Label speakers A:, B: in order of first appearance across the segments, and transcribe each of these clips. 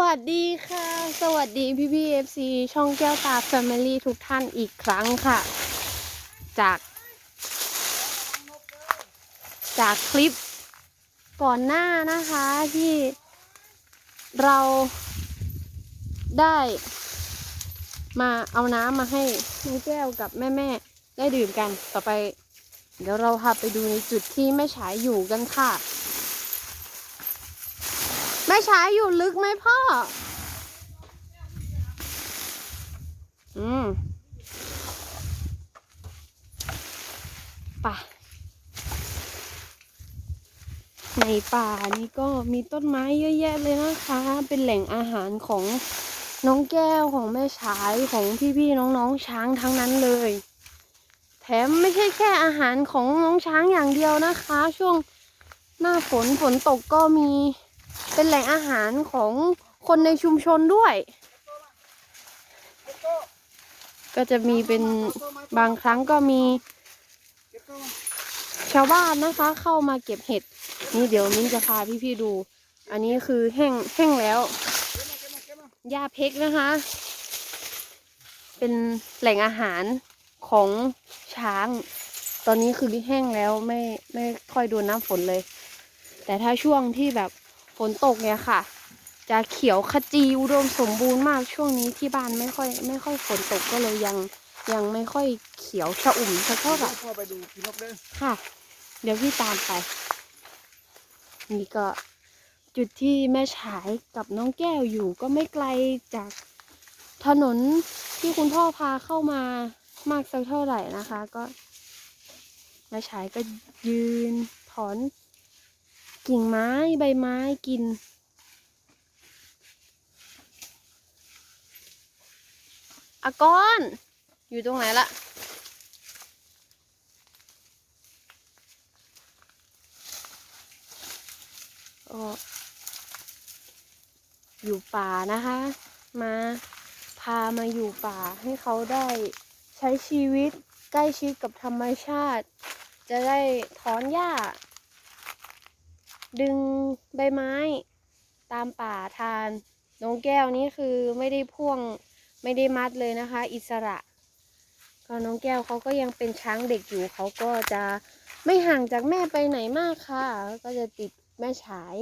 A: สวัสดีค่ะ สวัสดีพี่พี่เอฟซีช่องแก้วตาแฟมิลี่ทุกท่านอีกครั้งค่ะ จาก จากคลิปก่อนหน้านะคะที่เราได้มาเอาน้ำมาให้น้องแก้วกับแม่แม่ๆได้ดื่มกันต่อไป เดี๋ยวเราพาไปดูในจุดที่แม่ฉายอยู่กันค่ะ ม่ฉายอยู่ลึกไหมพ่อ อืมป่ะในป่านี่ก็มีต้นไม้เยอะแยะเลยนะคะ เป็นแหล่งอาหารของน้องแก้วของแม่ฉายของพี่ๆน้องๆช้างทั้งนั้นเลย แถมไม่ใช่แค่อาหารของน้องช้างอย่างเดียวนะคะ ช่วงหน้าฝนฝนตกก็มี เป็นแหล่งอาหารของคนในชุมชนด้วย ก็จะมีเป็นบางครั้งก็มี ชาวบ้านนะคะ เข้ามาเก็บเห็ด นี่เดี๋ยวมิ้นจะพาพี่ๆดู อันนี้คือแห้งแห้งแล้วหญ้าเพกนะคะ เป็นแหล่งอาหารของช้าง ตอนนี้คือแห้งแล้วไม่ไม่ค่อยโดนน้ำฝนเลย แต่ถ้าช่วงที่แบบ ฝนตกเนี่ยค่ะ จะเขียวขจีอุดมสมบูรณ์มากช่วงนี้ที่บ้านไม่ค่อย ไม่ค่อยฝนตกก็เลยยังยังไม่ค่อยเขียวชะอุ่มสักเท่าไหร่
B: พ่อไปดูพี่นกเด้อ
A: ค่ะ เดี๋ยวพี่ตามไป นี่ก็จุดที่แม่ฉายกับน้องแก้วอยู่ก็ไม่ไกลจากถนนที่คุณพ่อพาเข้ามามากสักเท่าไหร่นะคะ ก็แม่ฉายก็ยืนถอน กิ่งไม้ใบไม้กิน อากอน อยู่ตรงไหนละก็อยู่ป่านะคะ มาพามาอยู่ป่าให้เขาได้ใช้ชีวิตใกล้ชิดกับธรรมชาติ จะได้ถอนหญ้า ดึงใบไม้ตามป่าทานน้องแก้วนี่คือไม่ได้พ่วงไม่ได้มัดเลยนะคะ อิสระ ก็น้องแก้วเขาก็ยังเป็นช้างเด็กอยู่เขาก็จะไม่ห่างจากแม่ไปไหนมากค่ะ ก็จะติดแม่ฉาย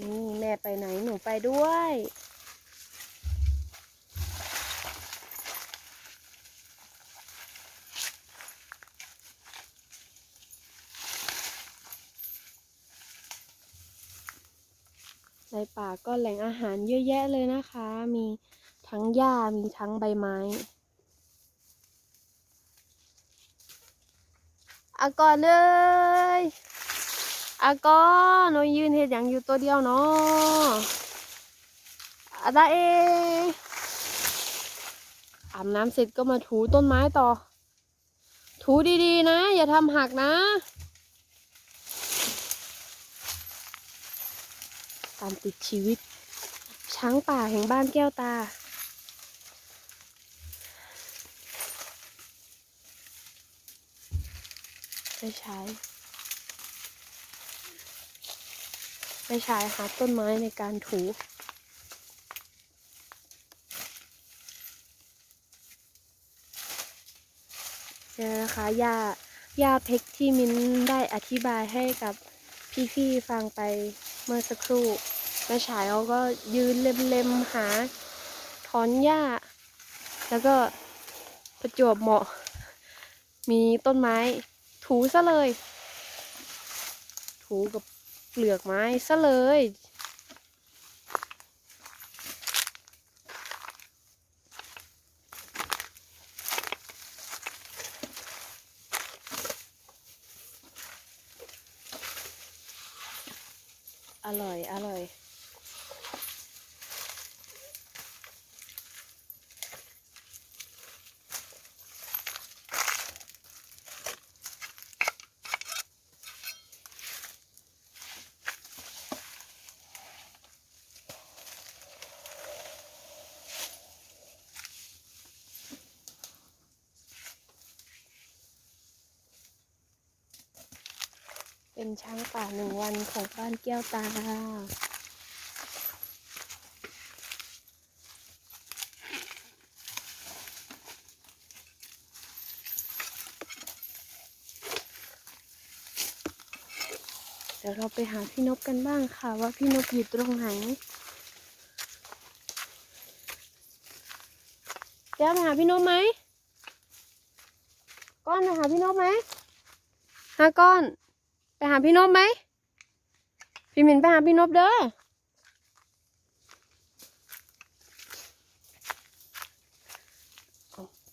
A: นี่แม่ไปไหน ไปด้วย ในป่าก็แหล่งอาหารเยอะแยะเลยนะคะ มีทั้งหญ้ามีทั้งใบไม้อากอนเลยอากอนหนูยืนเห็ดอย่างอยู่ตัวเดียวเนาะ อาตาเออาบน้ำเสร็จก็มาถูต้นไม้ต่อ ถูดีๆนะ อย่าทำหักนะ ตามติดชีวิต ช้างป่าแห่งบ้านแก้วตาไปใช้ไปใช้หาต้นไม้ในการถู เนี่ยนะคะยาหญ้าเพกที่มิ้นได้อธิบายให้กับพี่ๆฟังไปเมื่อสักครู่แม่ฉายเขาก็ยืนเล็มๆหา ถอนหญ้า แล้วก็ประจวบเหมาะ มีต้นไม้ ถูซะเลย ถูกับเปลือกไม้ซะเลย เป็นช้างป่าหนึ่งวันของบ้านแก้วตา เดี๋ยวเราไปหาพี่นกกันบ้างค่ะว่าพี่นกอยู่ตรงไหน แก้วไปหาพี่นกไหม ก้อนไปหาพี่นกไหมฮะก้อน ไปหาพี่นกไหม พี่มินไปหาพี่นกเด้อ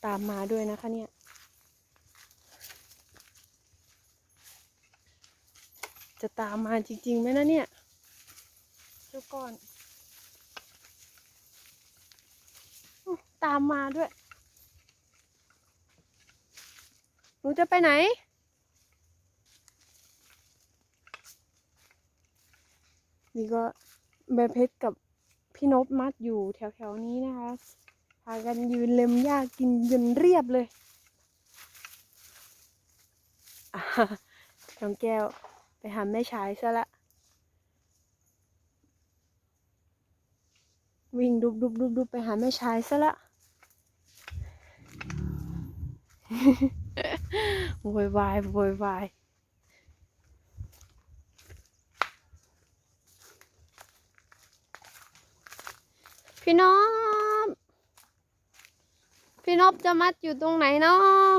A: ตามมาด้วยนะคะเนี่ยจะตามมาจริงๆไหมนะเนี่ยเดี๋ยวก่อน ตามมาด้วย หนูจะไปไหน นี่ก็แม่เพชรกับพี่นบมัดอยู่แถวๆนี้นะคะพากันยืนเล็มหญ้ากินจนเรียบเลยน้องแก้วไปหาแม่ชายซะละวิ่งดุบดุบดุบดุบไปหาแม่ชายซะละโวยวายโวยวาย พี่นบพี่นบจะมัดอยู่ตรงไหนเนาะ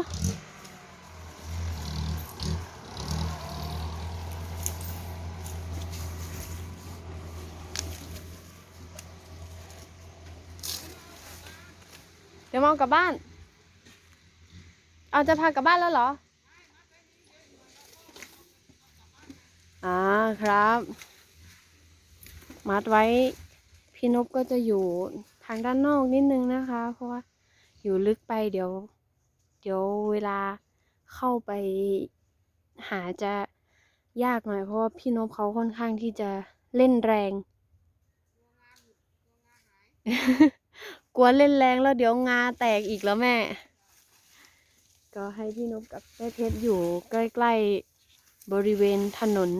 A: เดี๋ยวมองกลับบ้าน เอาจะพากลับบ้านแล้วเหรอ อ่าครับ มัดไว้ พี่นบก็จะอยู่ทางด้านนอกนิดนึงนะคะ เพราะว่าอยู่ลึกไปเดี๋ยว เดี๋ยวเวลาเข้าไปหาจะยากหน่อยเพราะว่าพี่นบเขาค่อนข้างที่จะเล่นแรง กลัวเล่นแรงแล้วเดี๋ยวงาแตกอีกแล้วแม่ ก็ให้พี่นบกับแม่เพชรอยู่ใกล้ๆบริเวณถนน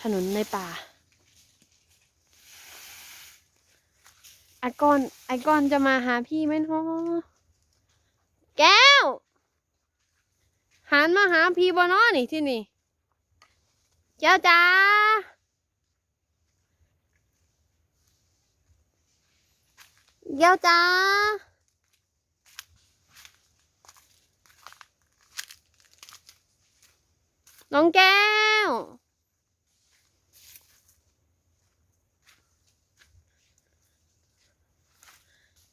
A: ถนนในป่า อากอนไอากอนจะมาหาพี่ไหมเนาะแก้ว หันมาหาพี่บนน้อนี่ที่นี่แก้วจ้าแก้วจ้าน้องแก้ว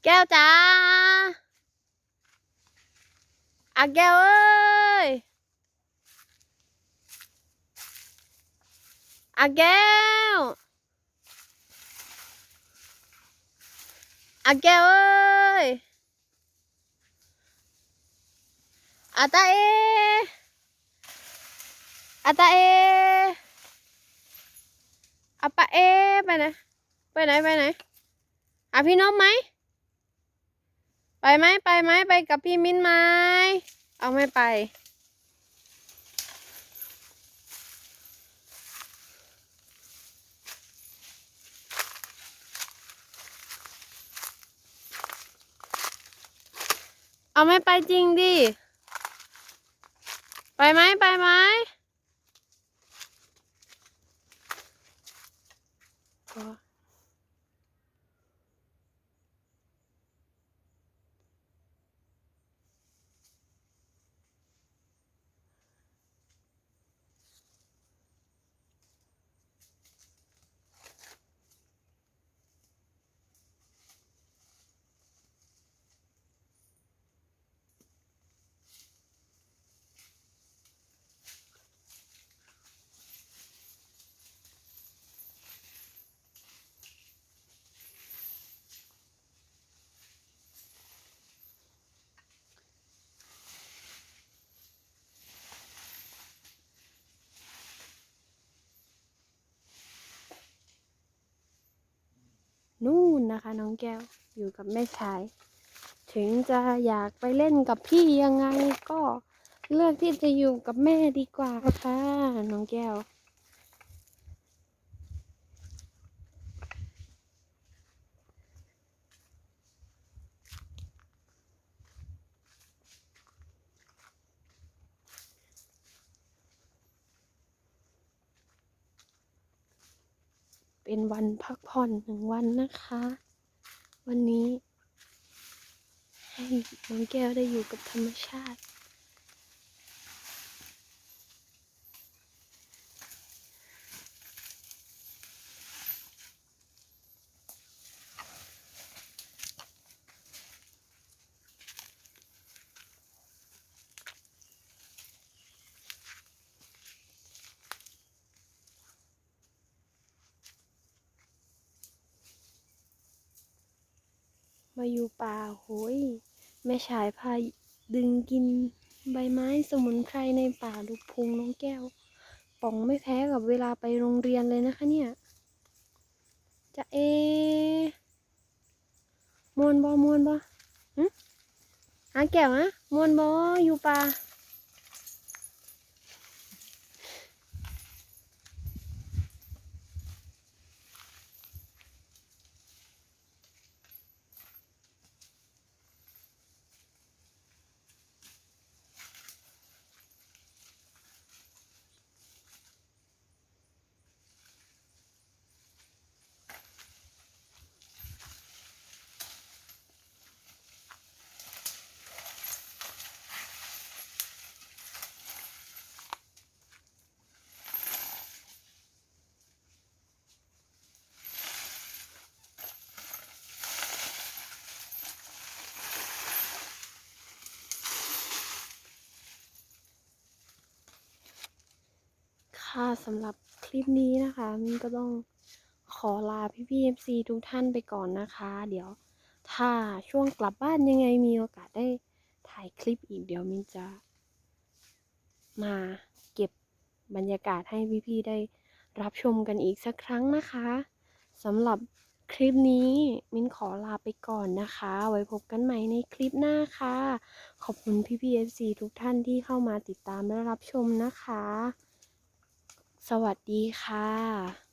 A: แก้วจ้าอะแก้วเอ้ยอะแก้วอะแก้วเอ้ยอาตาเออาตาเออาปะเอไปไหนไปไหนไปไหนหาพี่นพไหม ไปไหมไปไหมไปกับพี่มิ้นไหมเอาไม่ไป เอาไม่ไปจริงดิ ไปไหมไปไหมก็ นู่นนะคะ น้องแก้วอยู่กับแม่ชาย ถึงจะอยากไปเล่นกับพี่ยังไงก็เลือกที่จะอยู่กับแม่ดีกว่าค่ะน้องแก้ว เป็นวันพักผ่อนหนึ่งวันนะคะ วันนี้ ให้น้องแก้วได้อยู่กับธรรมชาติาอยู่ป่าโหยแม่ชายพาดึงกินใบไม้สมุนไพรในป่าลูกพุงน้องแก้วป่องไม่แพ้กับเวลาไปโรงเรียนเลยนะคะเนี่ยจะเอมวนบอมวนบอหึอาแก้วนะมวนบออยู่ป่า ค่ะสำหรับคลิปนี้นะคะมินก็ต้องขอลาพี่พี่เอฟซีทุกท่านไปก่อนนะคะ เดี๋ยวถ้าช่วงกลับบ้านยังไงมีโอกาสได้ถ่ายคลิปอีกเดี๋ยวมินจะมาเก็บบรรยากาศให้พี่พี่ได้รับชมกันอีกสักครั้งนะคะสำหรับคลิปนี้มินขอลาไปก่อนนะคะ ไว้พบกันใหม่ในคลิปหน้าค่ะ ขอบคุณพี่พีเอฟซีทุกท่านที่เข้ามาติดตามและรับชมนะคะ สวัสดีค่ะ